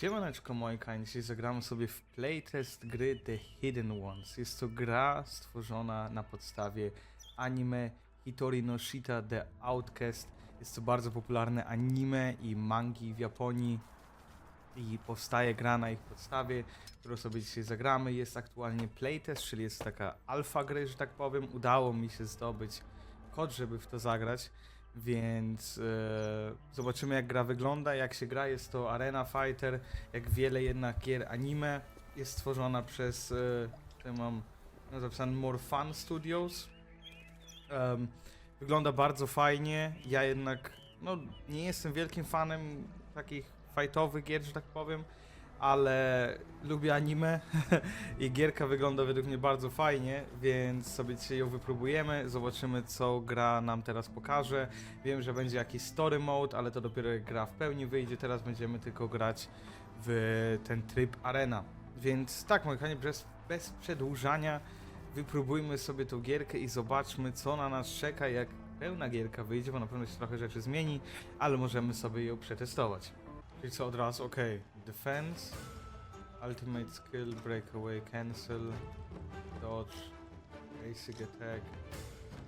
Siemaneczko Mojka, dzisiaj zagramy sobie w playtest gry The Hidden Ones. Jest to gra stworzona na podstawie anime Hitori no Shita The Outcast. Jest to bardzo popularne anime i mangi w Japonii i powstaje gra na ich podstawie, którą sobie dzisiaj zagramy. Jest aktualnie playtest, czyli jest taka alfa gry, że tak powiem. Udało mi się zdobyć kod, żeby w to zagrać, więc e, zobaczymy jak gra wygląda, jak się gra. Jest to Arena Fighter, jak wiele jednak gier anime. Jest stworzona przez, tutaj mam no, zapisane More Fun Studios. Em, wygląda bardzo fajnie. Ja jednak no, nie jestem wielkim fanem takich fightowych gier, że tak powiem, ale lubię anime i gierka wygląda według mnie bardzo fajnie, więc sobie dzisiaj ją wypróbujemy, zobaczymy co gra nam teraz pokaże. Wiem, że będzie jakiś story mode, ale to dopiero jak gra w pełni wyjdzie, teraz będziemy tylko grać w ten tryb arena. Więc tak, moi kochani, bez, bez przedłużania wypróbujmy sobie tą gierkę i zobaczmy co na nas czeka, jak pełna gierka wyjdzie, bo na pewno się trochę rzeczy zmieni, ale możemy sobie ją przetestować. Czyli co od razu, ok. Defense, Ultimate Skill, Breakaway, Cancel, Dodge, Basic Attack,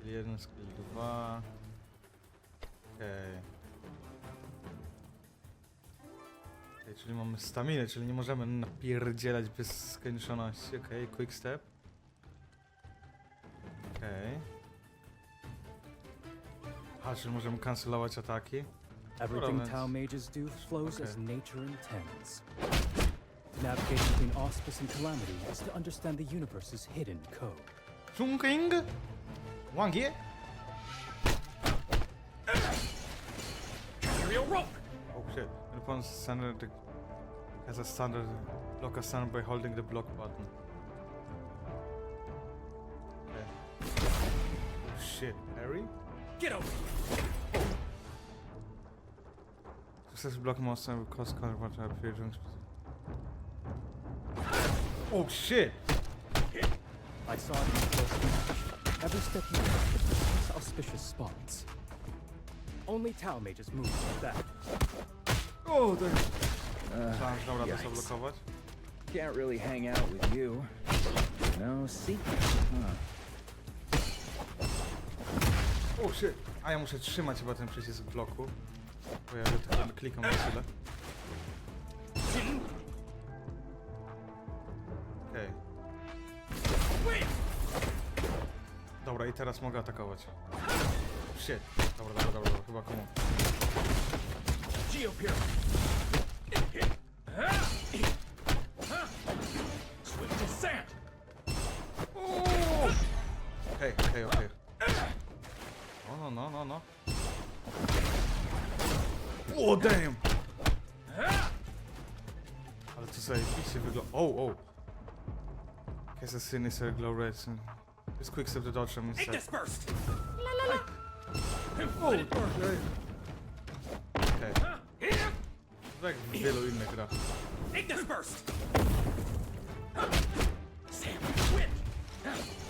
Skill 1, Skill 2. Okej. Okay, czyli mamy staminę, czyli nie możemy napierdzielać bez skończoności. Okej, Quick Step. Okej. A, czyli możemy cancelować ataki. Everything Dobra, Tao mages do flows as nature intends. To navigate between auspice and calamity is to understand the universe's hidden code. Chungking? Wangie? Real rope! Oh shit. An opponent's standard the- has a standard block a standard by holding the block button. Okay. Oh shit. Harry? Get over Success block monster will cost color what during specific- Oh shit! I saw it in close match. Every step you produces auspicious spots. Only Tao mages move like that. Oh, there. Myślałem, że dobra, to yikes. Can't really hang out with you. No secret, huh? Oh shit! A ja muszę trzymać chyba ten przycisk bloku. Bo ja tylko klikam na chwilę. Okej. Dobra, i teraz mogę atakować. Shit. Dobra, dobra, dobra, dobra. chyba komu. Okej, okej, okej. No, no, no, no, no. O, damn! Ale to zajebiście wygląda. O, o! Guess a sinister glow red. Just quick step the dodge Ignis instead. burst! O, okej. Okej. To jak w wielu innych grach. Ignis burst! Sam, switch!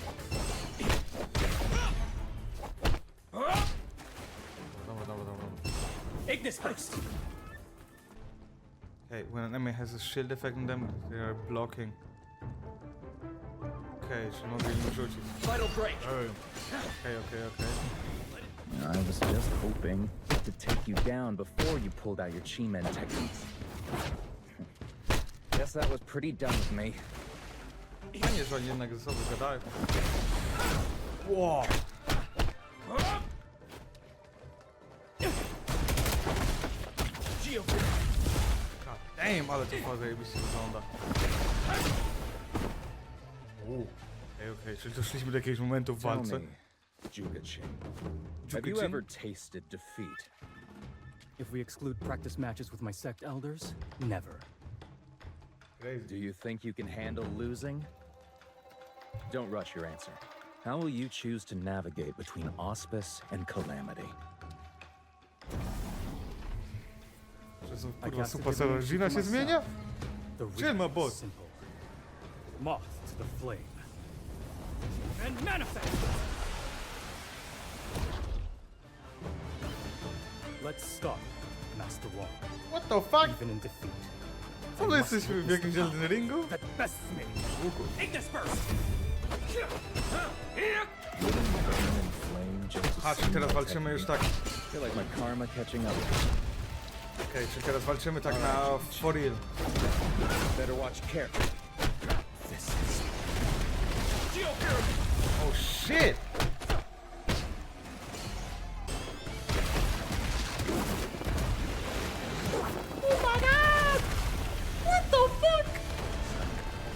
Ignis burst! Okay, when an enemy has a shield effect on them, they are blocking. Okej, czyli mogę im rzucić. Vital break! Okej, okej, okej. I was just hoping to take you down before you pulled out your Chi-Men techniques. Guess that was pretty dumb of me. Fajnie, że oni jednak ze sobą gadają. Wow. God damn, ale to chyba zajebiście wygląda. Uuu. Okej, okej, czyli doszliśmy do jakiegoś momentu w Tell walce. me, Jugachin, have Jukachin? you ever tasted defeat? If we exclude practice matches with my sect elders, never. Do you think you can handle losing? Don't rush your answer. How will you choose to navigate between auspice and calamity? I kurwa, super for się zmienia? Is boy. simple. Moth to the flame. And manifest! Let's start, Master Wong. What the fuck? Even in defeat, Co my jesteśmy w jakimś Elden Ringu? To A, czyli teraz my walczymy już tak... feel like my karma catching up. Okej, czyli teraz walczymy tak na for real. Better watch carefully. This is Oh shit!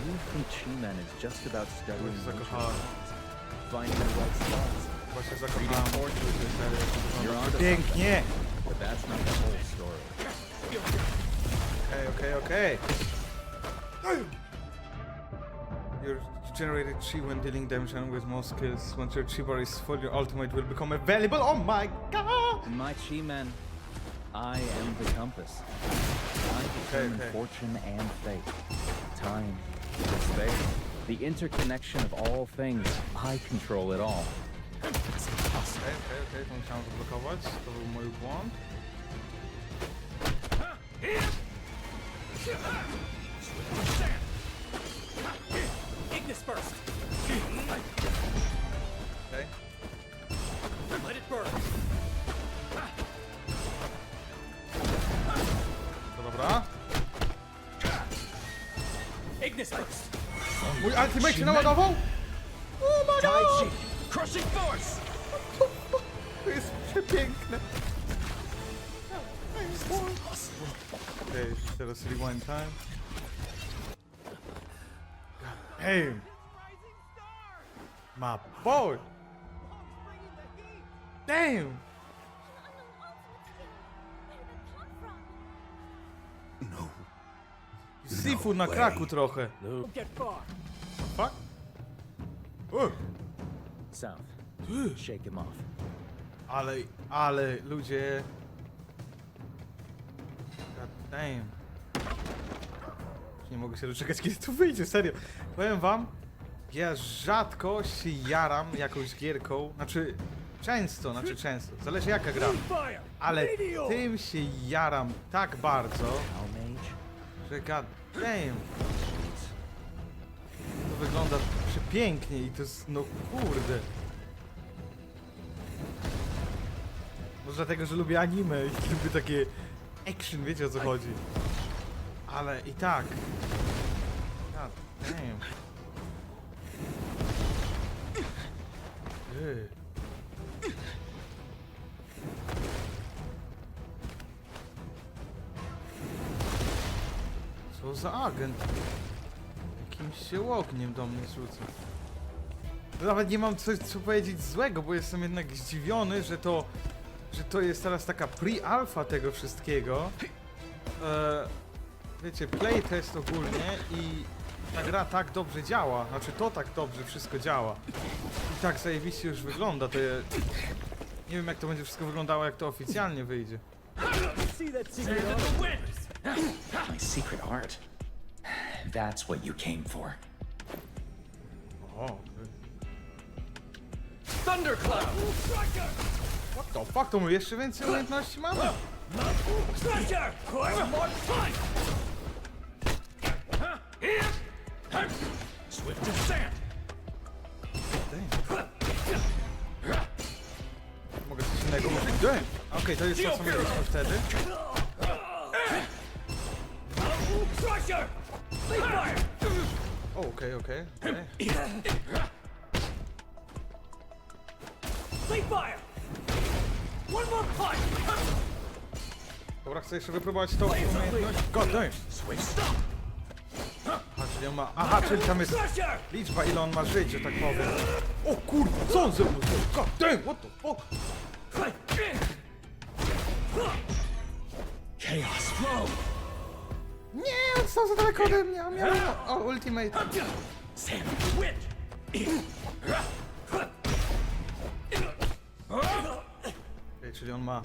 You think Chi-Man is just about studying finding the right spots, Właśnie zakochałem. Pięknie! But that's not the whole story. Okay, okay, okej. Your generated chi when dealing damage and with more skills. Once your chi bar is full, your ultimate will become available. Oh my god! My Chi-Man, I am the compass. I determine okay. fortune and fate. Time, space, the interconnection of all things. I control it all. Okej, okej, okej, to musiałem zablokować. To był mój błąd. Ignis burst! Okej. Let it burn! To dobra. Ignis burst! Mój ultimate się naładował? Teraz rewind time. Damn! My boy! Damn! Seafood na kraku trochę. Fuck? Uh, South. Shake him off. ale, ale ludzie... God damn. Nie mogę się doczekać, kiedy to wyjdzie, serio. Powiem wam, ja rzadko się jaram jakąś gierką, znaczy często, znaczy często, zależy jaka gra, ale tym się jaram tak bardzo, że god damn. To wygląda przepięknie i to jest, no kurde. Może dlatego, że lubię anime i lubię takie action, wiecie o co chodzi. Ale i tak. God damn. Co za agent? Jakimś się ogniem do mnie rzuca. Nawet nie mam coś co powiedzieć złego, bo jestem jednak zdziwiony, że to, że to jest teraz taka pre-alpha tego wszystkiego. E, wiecie, playtest ogólnie i ta gra tak dobrze działa, znaczy to tak dobrze wszystko działa. I tak zajebiście już wygląda, to ja... Nie wiem jak to będzie wszystko wyglądało, jak to oficjalnie wyjdzie. See that Sand secret art? My secret art. That's what you came for. O, okej. Thundercloud! What the fuck, to my jeszcze więcej umiejętności mamy? One more fight! Swift as sand! Damn. Mogę coś innego użyć? Damn. Okej, to jest to, co mieliśmy wtedy. O, okej, okej. fire! One more punch! Dobra, chcę jeszcze wypróbować tą umiejętność. God damn. Switch stop! Czyli on ma... Aha, czyli tam jest liczba, ile on ma żyć, że tak powiem. O kurde, co on ze mną zrobił? God damn, what the fuck? Chaos flow. Nie, on stał za daleko ode mnie, a miał... O, ultimate. Okej, czyli on ma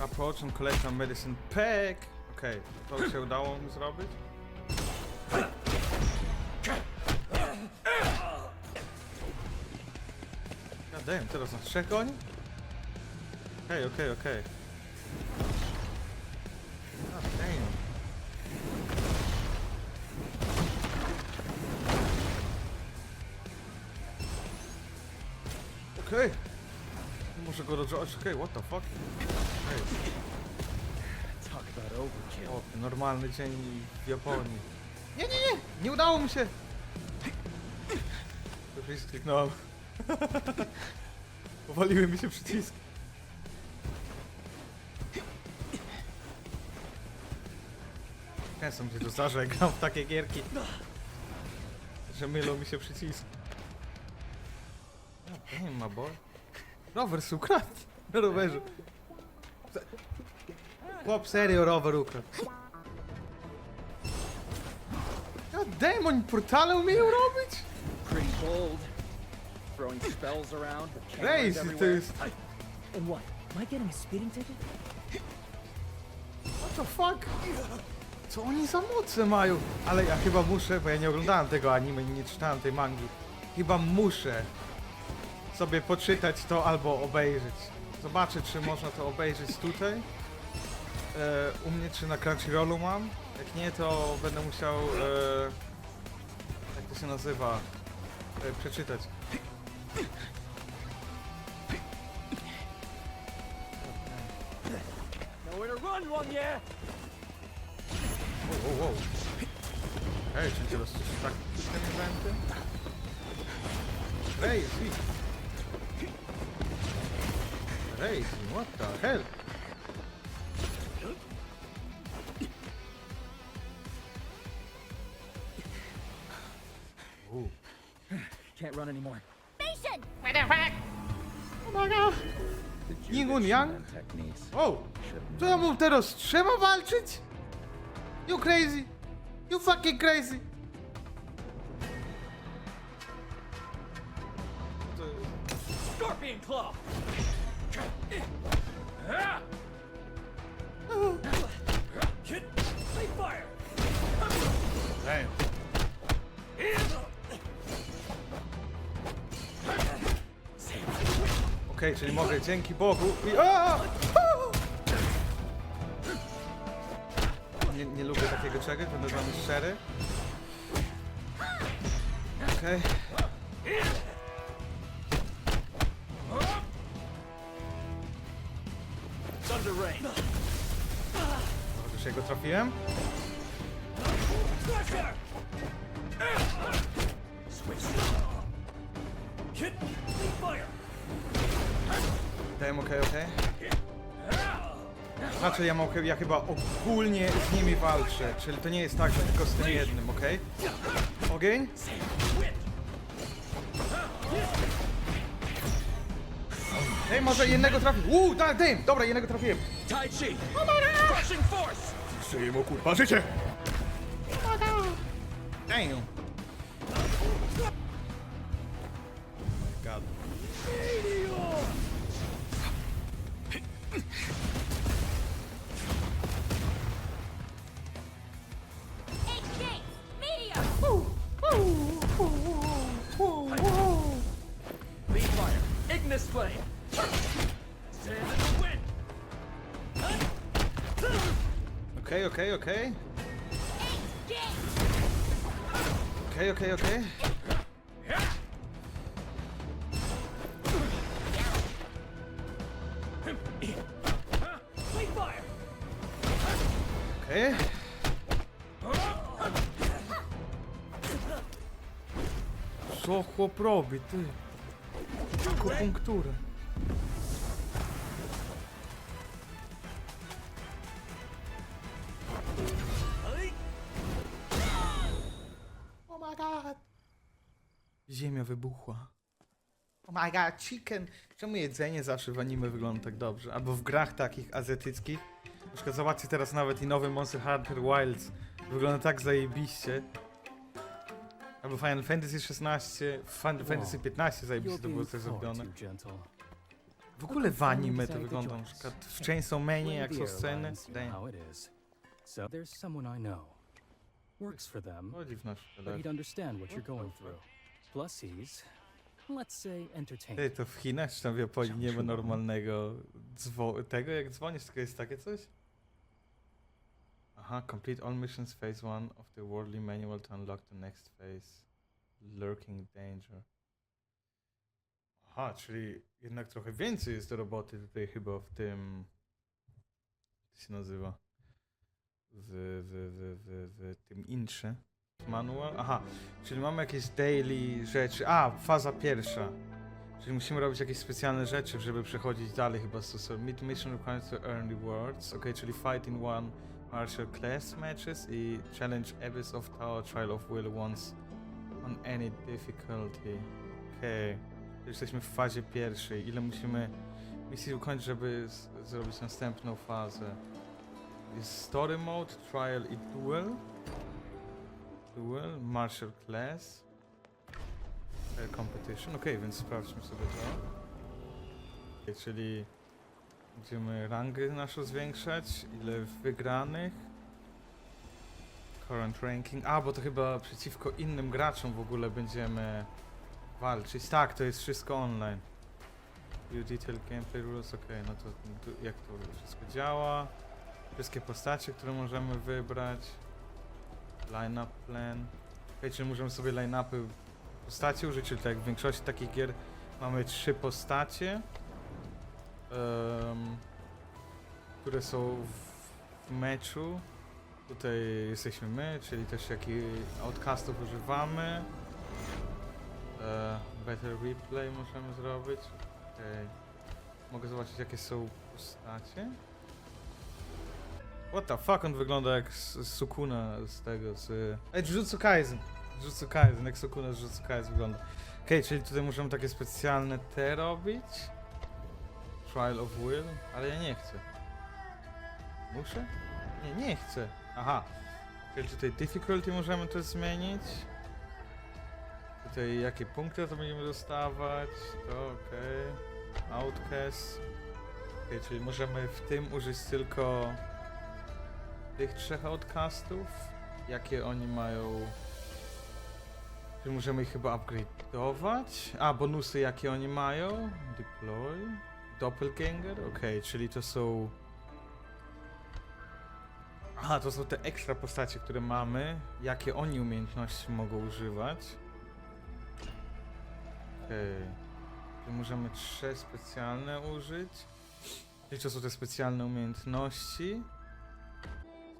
approach and collect a medicine pack. Okej, to się udało mu zrobić? Gadałem teraz na trzech goni? Okej, okej, okej. God damn. Okej. Muszę go rozgrzać. Okej, what the fuck? Okej. O, normalny dzień w Japonii. Nie, nie, nie! Nie udało mi się! Przycisk kliknąłem. Powaliły mi się przyciski. Często mi się to zdarza, jak gram w takie gierki. Że mylą mi się przyciski. No, nie ma boy. Rower se ukradł. Na rowerze. Chłop serio rower ukradł. Damn, oni portale umieją robić? Pretty bold. Throwing spells around with cameras Crazy to everywhere. jest... And what? Am I getting a speeding ticket? What the fuck? Co oni za moce mają? Ale ja chyba muszę, bo ja nie oglądałem tego anime, nie czytałem tej mangi. Chyba muszę sobie poczytać to albo obejrzeć. Zobaczę, czy można to obejrzeć tutaj. E, u mnie, czy na Crunchyrollu mam. Jak nie, to będę musiał... E, jak to się nazywa? E, przeczytać. Nowhere to run, yeah! Wow, wow, wow. Ej, czy teraz coś tak system eventy? Crazy. Crazy, what the hell? Can't run anymore. The Ningun Jujutsu Yang? Man techniques. Oh! Shouldn't Co ja mam teraz? Trzeba walczyć? You crazy? You fucking crazy? Mogę dzięki Bogu i... Nie, nie lubię takiego czegoś, będę z wami szczery. Okej. Rain! Już jego trafiłem. Dałem okej, okej. Znaczy ja, mogę, ja chyba ogólnie z nimi walczę, czyli to nie jest tak, że tylko z tym jednym, okej? Ogień? Ej, może jednego trafił. Uuu, tak, damn, dobra, jednego trafiłem. Tai Chi! Crushing Force! Żyję mu kurwa życie! Damn. God. Okej, okej, okej. Okej, okej, okej. Free fire! Okej. Wybuchła. Oh my god, chicken. Czemu jedzenie zawsze w anime wygląda tak dobrze? Albo w grach takich azjatyckich. Na przykład zobaczcie teraz nawet i nowy Monster Hunter Wilds. Wygląda tak zajebiście. Albo Final Fantasy XVI, Fan Fantasy XV zajebiście to było też zrobione. W ogóle w anime to wygląda na przykład w Chainsaw Manie, jak są sceny. So there's someone I know. Works for them, Chodzi w nasz but telefon. he'd understand what you're going through. Plus he's, let's say, Ty, to w Chinach czy tam w Japonii nie ma normalnego dzwo- tego, jak dzwonisz, tylko jest takie coś? Aha, complete all missions phase 1 of the worldly manual to unlock the next phase. Lurking danger. Aha, czyli jednak trochę więcej jest do roboty tutaj chyba w tym... Jak się nazywa? W, w, w, w, w tym intrze. Manual? Aha, czyli mamy jakieś daily rzeczy. A, faza pierwsza. Czyli musimy robić jakieś specjalne rzeczy, żeby przechodzić dalej chyba z to Mid mission requires to earn rewards. Ok, czyli fight in one martial class matches i challenge Abyss of Tower Trial of Will once on any difficulty. Okay. Jesteśmy w fazie pierwszej. Ile musimy misji ukończyć, żeby zrobić następną fazę? Jest story mode, trial i duel. Duel, martial class. Fair competition. Okej, więc sprawdźmy sobie to. Okay, czyli będziemy rangę naszą zwiększać. Ile wygranych. Current ranking. A, bo to chyba przeciwko innym graczom w ogóle będziemy walczyć. Tak, to jest wszystko online. View detail gameplay rules, ok, no to tu- jak to wszystko działa. Wszystkie postacie, które możemy wybrać. Line-up plan. Czyli możemy sobie line-upy postaci użyć, czyli tak jak w większości takich gier mamy trzy postacie, em, które są w, meczu. Tutaj jesteśmy my, czyli też jaki outcastów używamy. E, better replay możemy zrobić. Okej. Mogę zobaczyć jakie są postacie. What the fuck, on wygląda jak Sukuna z tego, z... Ej, Jujutsu Kaisen! Jujutsu Kaisen, jak Sukuna z Jujutsu Kaisen wygląda. Okej, czyli tutaj możemy takie specjalne te robić. Trial of Will, ale ja nie chcę. Muszę? Nie, nie chcę. Aha. Czyli tutaj difficulty możemy to zmienić. Tutaj jakie punkty to będziemy dostawać. To okej. Outcast. Okej, czyli możemy w tym użyć tylko tych trzech outcastów. Jakie oni mają. Czyli możemy ich chyba upgrade'ować. A, bonusy jakie oni mają. Deploy. Doppelganger. Okej, czyli to są. Aha, to są te ekstra postacie, które mamy. Jakie oni umiejętności mogą używać. Okej. Tu możemy trzy specjalne użyć. Czyli to są te specjalne umiejętności.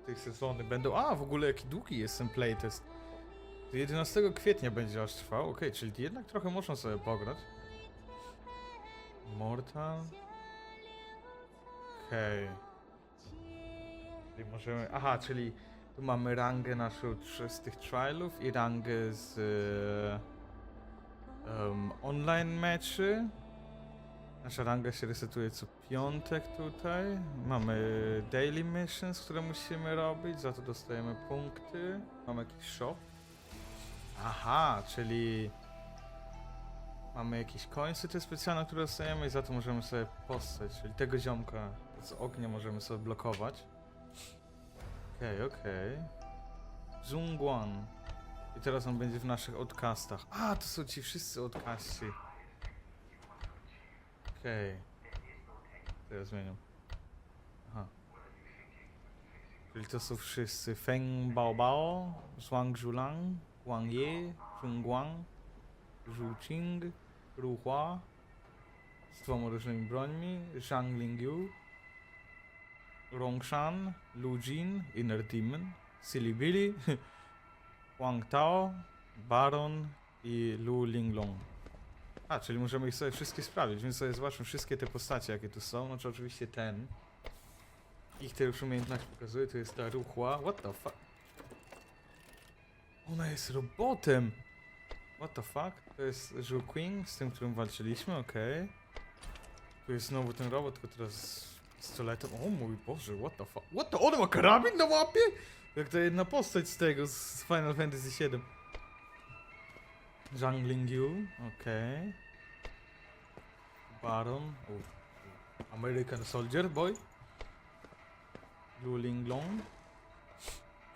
Tej sezony będą... A, w ogóle jaki długi jest ten playtest. Do 11 kwietnia będzie aż trwał. Okej, czyli jednak trochę można sobie pograć. Mortal. Okej. Czyli możemy... Aha, czyli tu mamy rangę naszą z tych trialów i rangę z em, online meczy. Nasza ranga się resetuje co piątek tutaj. Mamy daily missions, które musimy robić, za to dostajemy punkty. Mamy jakiś shop. Aha, czyli mamy jakieś końce te specjalne, które dostajemy i za to możemy sobie postać, czyli tego ziomka z ognia możemy sobie blokować. Okej, okej. Zungwan. I teraz on będzie w naszych odcastach. A, to są ci wszyscy odcaści. Okej. Teraz zmieniam. Aha. Czyli to są wszyscy Feng Baobao, Zhuang Zhulang, Wang Ye, Zhong Guang, Zhu Qing, Ru Hua z dwoma różnymi brońmi, Zhang Lingyu, Rongshan, Lu Jin, Inner Demon, Silly Billy, Wang Tao, Baron i Lu Linglong. A, czyli możemy ich sobie wszystkie sprawdzić, więc sobie zobaczmy wszystkie te postacie, jakie tu są. Znaczy oczywiście ten. Ich te już umiejętności pokazuje, to jest ta ruchła. What the fuck? Ona jest robotem! What the fuck? To jest Zhu Qing, z tym, którym walczyliśmy, okej. Tu jest znowu ten robot, tylko teraz z pistoletem. O mój Boże, what the fuck? What the... On ma karabin na łapie? Jak to jedna postać z tego, z Final Fantasy VII. Zhang Lingyu, okej. Baron, o, American Soldier Boy. Lu Linglong.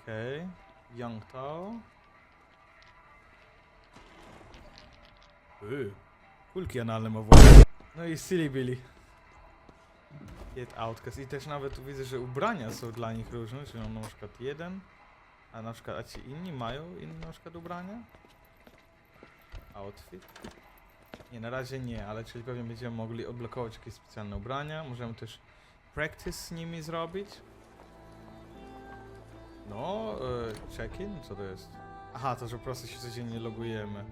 Okej. Yang Tao. Yy, kulki analne ma właśnie. No i Silly Billy. Get Outcast. I też nawet tu widzę, że ubrania są dla nich różne, czyli on na przykład jeden, a na przykład a ci inni mają inne na przykład ubrania. Outfit. Nie, na razie nie, ale czyli pewnie będziemy mogli odblokować jakieś specjalne ubrania. Możemy też practice z nimi zrobić. No, e, check-in? Co to jest? Aha, to, że po prostu się codziennie logujemy.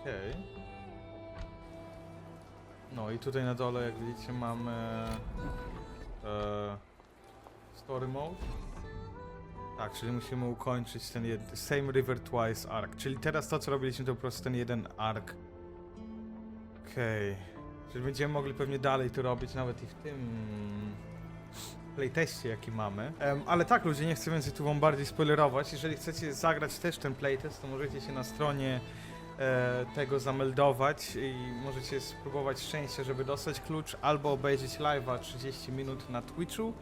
Okej. No i tutaj na dole, jak widzicie, mamy e, story mode. Tak, czyli musimy ukończyć ten jeden, Same River Twice arc. Czyli teraz to, co robiliśmy, to po prostu ten jeden arc. Okej. Czyli będziemy mogli pewnie dalej to robić, nawet i w tym playteście, jaki mamy. Em, ale tak, ludzie, nie chcę więcej tu wam bardziej spoilerować. Jeżeli chcecie zagrać też ten playtest, to możecie się na stronie e, tego zameldować i możecie spróbować szczęścia, żeby dostać klucz, albo obejrzeć live'a 30 minut na Twitchu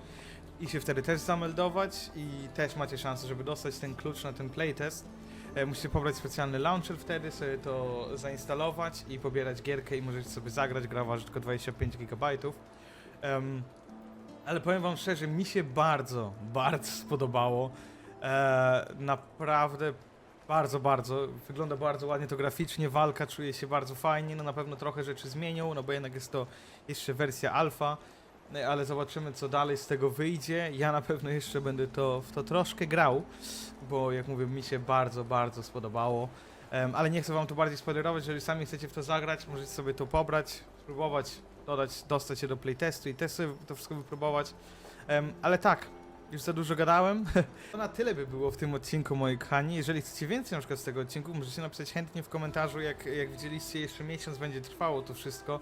i się wtedy też zameldować i też macie szansę, żeby dostać ten klucz na ten playtest. E, musicie pobrać specjalny launcher wtedy, sobie to zainstalować i pobierać gierkę i możecie sobie zagrać, gra waży tylko 25 GB. Em, ale powiem wam szczerze, mi się bardzo, bardzo spodobało. E, naprawdę bardzo, bardzo. Wygląda bardzo ładnie to graficznie, walka czuje się bardzo fajnie, no na pewno trochę rzeczy zmienią, no bo jednak jest to jeszcze wersja alfa, ale zobaczymy co dalej z tego wyjdzie. Ja na pewno jeszcze będę to w to troszkę grał, bo jak mówię, mi się bardzo, bardzo spodobało. Em, ale nie chcę wam tu bardziej spoilerować, jeżeli sami chcecie w to zagrać, możecie sobie to pobrać, spróbować, dodać, dostać się do playtestu i sobie to wszystko wypróbować. Em, ale tak, już za dużo gadałem. To na tyle by było w tym odcinku, moi kochani. Jeżeli chcecie więcej na przykład z tego odcinku, możecie napisać chętnie w komentarzu, jak, jak widzieliście, jeszcze miesiąc będzie trwało to wszystko,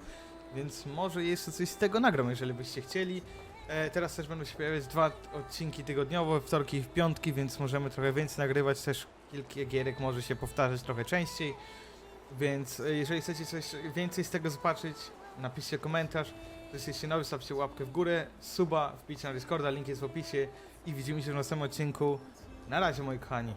więc może jeszcze coś z tego nagram, jeżeli byście chcieli. E, teraz też będą się pojawiać dwa odcinki tygodniowo, wtorki i w piątki, więc możemy trochę więcej nagrywać, też kilka gierek może się powtarzać trochę częściej. Więc e, jeżeli chcecie coś więcej z tego zobaczyć, napiszcie komentarz. Jeśli nowi, stawcie łapkę w górę, suba, wbijcie na Discorda, link jest w opisie i widzimy się w następnym odcinku. Na razie moi kochani.